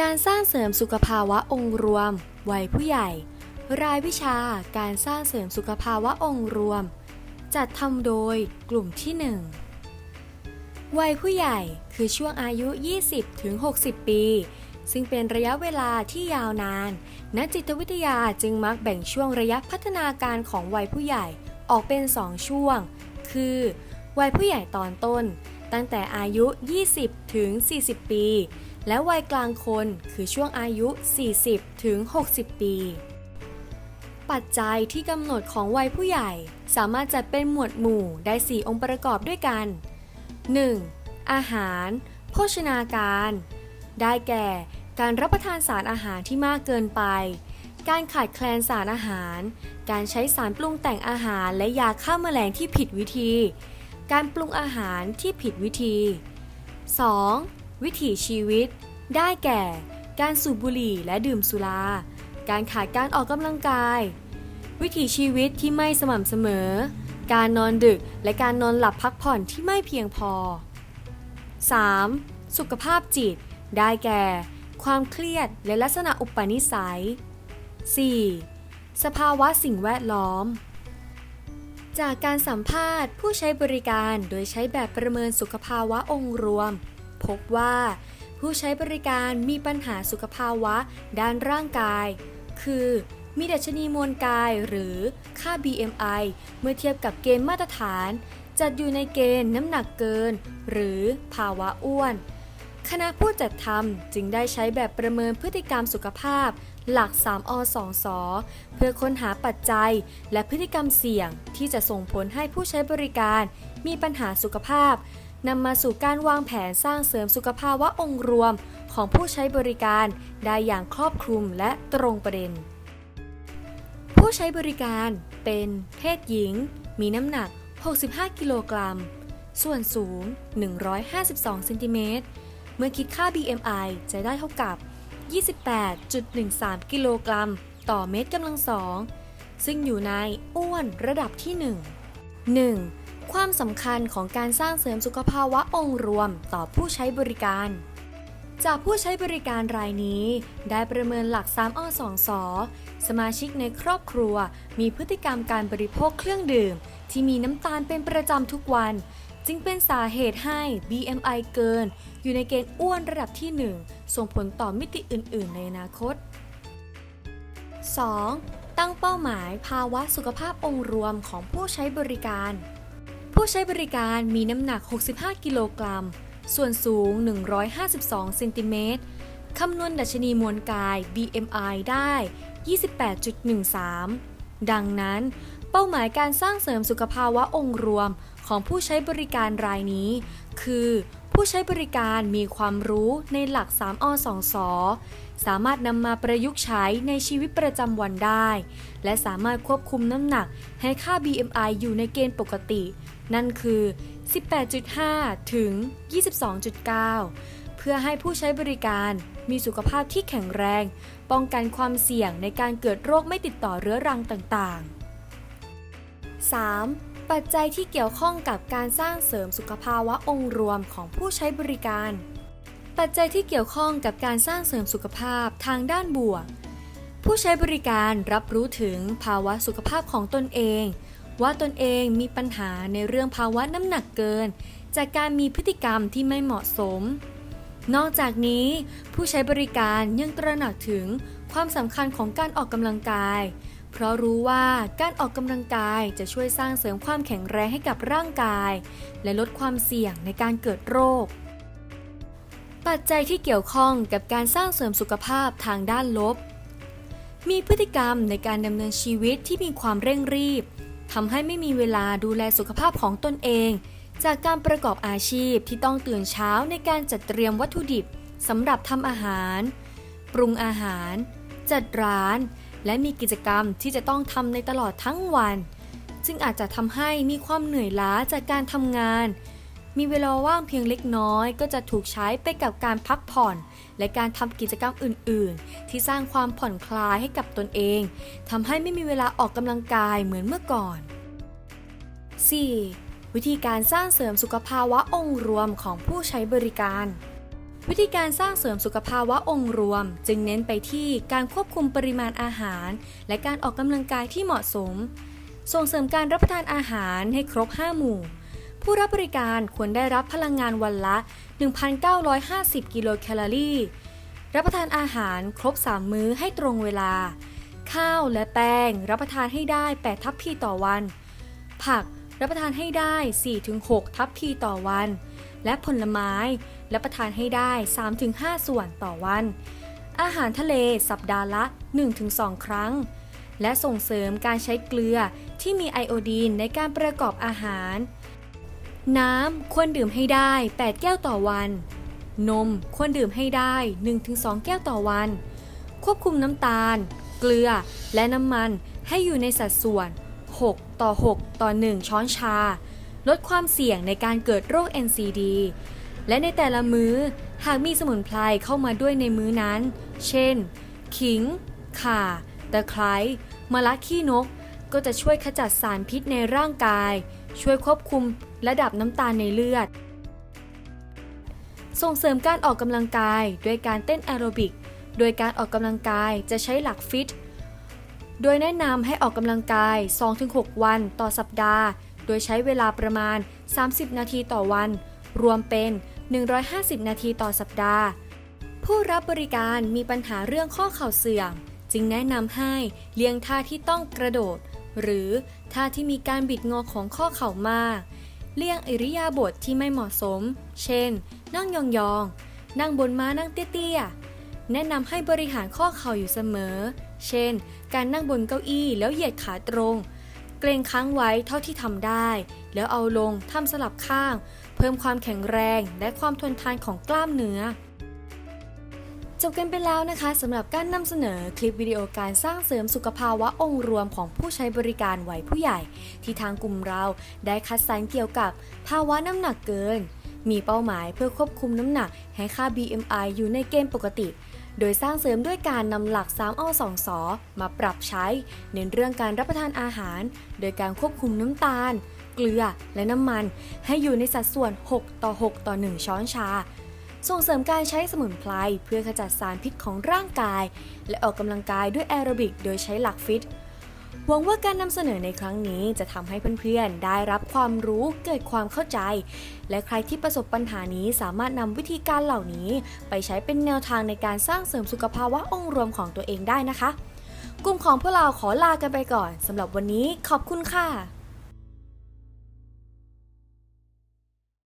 การสร้างเสริมสุขภาวะองค์รวม วัยผู้ใหญ่ รายวิชาการสร้างเสริมสุขภาวะองค์รวม จัดทำโดยกลุ่มที่ 1 วัยผู้ใหญ่คือช่วงอายุ 20-60 ปี ซึ่งเป็นระยะเวลาที่ยาวนาน นักจิตวิทยาจึงมักแบ่งช่วงระยะพัฒนาการของวัยผู้ใหญ่ออกเป็น 2 ช่วง คือ วัยผู้ใหญ่ตอนต้น ตั้งแต่อายุ 20ถึง40 ปี และวัยกลางคนคือช่วงอายุ 40 ถึง 60 ปี ปัจจัยที่กำหนดของวัยผู้ใหญ่สามารถจัดเป็นหมวดหมู่ได้ 4 องค์ประกอบด้วยกัน 1. อาหาร โภชนาการ ได้แก่การรับประทานสารอาหารที่มากเกินไป การขาดแคลนสารอาหาร การใช้สารปรุงแต่งอาหารและยาฆ่าแมลงที่ผิดวิธี การปรุงอาหารที่ผิดวิธี 2. วิถีชีวิต ได้แก่ การสูบบุหรี่และดื่มสุรา การขาดการออกกำลังกาย วิถีชีวิตที่ไม่สม่ำเสมอ การนอนดึกและการนอนหลับพักผ่อนที่ไม่เพียงพอ 3. สุขภาพจิต ได้แก่ ความเครียดและลักษณะอุปนิสัย 4. สภาวะสิ่งแวดล้อม จากการสัมภาษณ์ผู้ใช้บริการโดยใช้แบบประเมินสุขภาวะองค์รวม พบว่า ผู้ใช้บริการมีปัญหาสุขภาวะด้านร่างกาย คือมีดัชนีมวลกายหรือค่า BMI เมื่อเทียบกับเกณฑ์มาตรฐาน จัดอยู่ในเกณฑ์น้ำหนักเกิน หรือภาวะอ้วน คณะผู้จัดทำจึงได้ใช้แบบประเมินพฤติกรรมสุขภาพ หลัก 3 อ 2 ส เพื่อค้นหาปัจจัย และพฤติกรรมเสี่ยงที่จะส่งผลให้ผู้ใช้บริการมีปัญหาสุขภาพ นำมาสู่การวางแผนสร้างเสริมสุขภาวะองค์รวมของผู้ใช้บริการได้อย่างครอบคลุมและตรงประเด็น ผู้ใช้บริการเป็นเพศหญิง มีน้ำหนัก 65 กิโลกรัม ส่วนสูง 152 เซนติเมตร เมื่อคิดค่า BMI จะได้เท่ากับ 28.13 กิโลกรัม ต่อเมตรกำลังสอง ซึ่งอยู่ในอ้วนระดับที่ 1 1. ความสำคัญของการสร้างเสริมสุขภาวะองค์รวมต่อผู้ใช้บริการ จากผู้ใช้บริการรายนี้ ได้ประเมินหลัก 3อ2สสมาชิกในครอบครัว มีพฤติกรรมการบริโภคเครื่องดื่ม ที่มีน้ำตาลเป็นประจำทุกวัน จึงเป็นสาเหตุให้ BMI เกิน อยู่ในเกณฑ์อ้วนระดับที่ 1 ส่งผลต่อมิติอื่น ๆ ในอนาคต 2. ตั้งเป้าหมายภาวะสุขภาพองค์รวมของผู้ใช้บริการ ผู้ใช้บริการมีน้ำหนัก 65 กิโลกรัม ส่วนสูง 152 เซนติเมตร คำนวณดัชนีมวลกาย BMI ได้ 28.13 ดังนั้น เป้าหมายการสร้างเสริมสุขภาวะองค์รวมของผู้ใช้บริการรายนี้ คือ ผู้ใช้บริการมีความรู้ในหลัก 3อ2สสามารถนำมาประยุกต์ใช้ในชีวิตประจำวันได้ และสามารถควบคุมน้ำหนักให้ค่า BMI อยู่ในเกณฑ์ปกติ นั่นคือ 18.5 ถึง 22.9 เพื่อให้ผู้ใช้บริการมีสุขภาพที่แข็งแรง ป้องกันความเสี่ยงในการเกิดโรคไม่ติดต่อเรื้อรังต่างๆ 3. ปัจจัยที่เกี่ยวข้องกับการสร้างเสริมสุขภาวะองค์รวมของผู้ใช้บริการ ปัจจัยที่เกี่ยวข้องกับการสร้างเสริมสุขภาพทางด้านบวก ผู้ใช้บริการรับรู้ถึงภาวะสุขภาพของตนเอง ว่าตนเองมีปัญหาในเรื่องภาวะน้ำหนักเกิน จากการมีพฤติกรรมที่ไม่เหมาะสม นอกจากนี้ ผู้ใช้บริการยังตระหนักถึงความสำคัญของการออกกำลังกาย เพราะรู้ว่าการออกกำลังกายจะช่วยสร้างเสริมความแข็งแรงให้กับร่างกาย และลดความเสี่ยงในการเกิดโรค ปัจจัยที่เกี่ยวข้องกับการสร้างเสริมสุขภาพทางด้านลบ มีพฤติกรรมในการดำเนินชีวิตที่มีความเร่งรีบทำให้ไม่มีเวลาดูแลสุขภาพของตนเอง จากการประกอบอาชีพที่ต้องตื่นเช้าในการจัดเตรียมวัตถุดิบสำหรับทำอาหาร ปรุงอาหาร จัดร้าน และมีกิจกรรมที่จะต้องทำในตลอดทั้งวันจึงอาจจะทำให้มีความเหนื่อยล้าจากการทำงาน มีเวลาว่างเพียงเล็กน้อย ก็จะถูกใช้ไปกับการพักผ่อน และการทำกิจกรรมอื่น ๆ ที่สร้างความผ่อนคลายให้กับตนเองทำให้ไม่มีเวลาออกกำลังกายเหมือนเมื่อก่อน 4. วิธีการสร้างเสริมสุขภาวะองค์รวมของผู้ใช้บริการ วิธีการสร้างเสริมสุขภาวะองค์รวม จึงเน้นไปที่การควบคุมปริมาณอาหาร และการออกกำลังกายที่เหมาะสม ส่งเสริมการรับประทานอาหารให้ครบ 5 หมู่ ผู้รับบริการควรได้รับพลังงานวันละ 1,950 กิโลแคลอรี่ รับประทานอาหารครบ 3 มื้อให้ตรงเวลา ข้าวและแป้ง รับประทานให้ได้ 8 ทัพพีต่อวัน ผักรับประทานให้ได้ 4-6 ทัพพีต่อวัน และผลไม้รับประทานให้ได้ 3-5 ส่วนต่อวัน อาหารทะเลสัปดาห์ละ 1-2 ครั้ง และส่งเสริมการใช้เกลือที่มีไอโอดีนในการประกอบอาหาร น้ำควรดื่มให้ได้ 8 แก้วต่อวัน นมควรดื่มให้ได้ 1-2 แก้วต่อวัน ควบคุมน้ำตาล เกลือ และน้ำมันให้อยู่ในสัดส่วน 6 ต่อ 6 ต่อ 1 ช้อนชา ลดความเสี่ยงในการเกิดโรค NCD และในแต่ละมื้อหากมีสมุนไพรเข้ามาด้วยในมื้อนั้น เช่น ขิง ข่า ตะไคร้มะละขี้นก ก็จะช่วยขจัดสารพิษในร่างกาย ช่วยควบคุมระดับน้ำตาลในเลือด ส่งเสริมการออกกำลังกายด้วยการเต้นแอโรบิก โดยการออกกำลังกายจะใช้หลักฟิต โดยแนะนำให้ออกกำลังกาย 2-6 วันต่อสัปดาห์ โดยใช้เวลาประมาณ 30 นาทีต่อวัน รวมเป็น 150 นาทีต่อสัปดาห์ ผู้รับบริการมีปัญหาเรื่องข้อเข่าเสื่อม จึงแนะนำให้เลี่ยงท่าที่ต้องกระโดด หรือท่าที่มีการบิดงอของข้อเข่ามาก เลี่ยงอิริยาบถทที่ไม่เหมาะสม เช่น นั่งยองๆ นั่งบนม้านั่งเตี้ยๆ แนะนำให้บริหารข้อเข่าอยู่เสมอ เช่น การนั่งบนเก้าอี้แล้วเหยียดขาตรง เกรงค้างไว้เท่าที่ทำได้ แล้วเอาลงทำสลับข้าง เพิ่มความแข็งแรงและความทนทานของกล้ามเนื้อจบกันไปแล้วนะคะสำหรับการนำเสนอคลิปวิดีโอการสร้างเสริมสุขภาวะองค์รวมของผู้ใช้บริการวัยผู้ใหญ่ ที่ทางกลุ่มเราได้คัดสรรเกี่ยวกับภาวะน้ำหนักเกิน มีเป้าหมายเพื่อควบคุมน้ำหนักให้ค่า BMI อยู่ในเกณฑ์ปกติ โดยสร้างเสริมด้วยการนำหลัก 3อ2สอมาปรับใช้ในเรื่องการรับประทานอาหาร โดยการควบคุมน้ำตาล เกลือและน้ำมัน ให้อยู่ในสัดส่วน 6 ต่อ 6 ต่อ 1 ช้อนชา ส่งเสริมการใช้สมุนไพรเพื่อขจัดสารพิษของร่างกาย และออกกำลังกายด้วยแอโรบิกโดยใช้หลักฟิต หวังว่าการนำเสนอในครั้งนี้จะทำให้เพื่อนๆ ได้รับความรู้เกิดความเข้าใจ และใครที่ประสบปัญหานี้สามารถนำวิธีการเหล่านี้ ไปใช้เป็นแนวทางในการสร้างเสริมสุขภาวะองค์รวมของตัวเองได้นะคะ กลุ่มของพวกเราขอลากันไปก่อนสำหรับวันนี้ขอบคุณค่ะ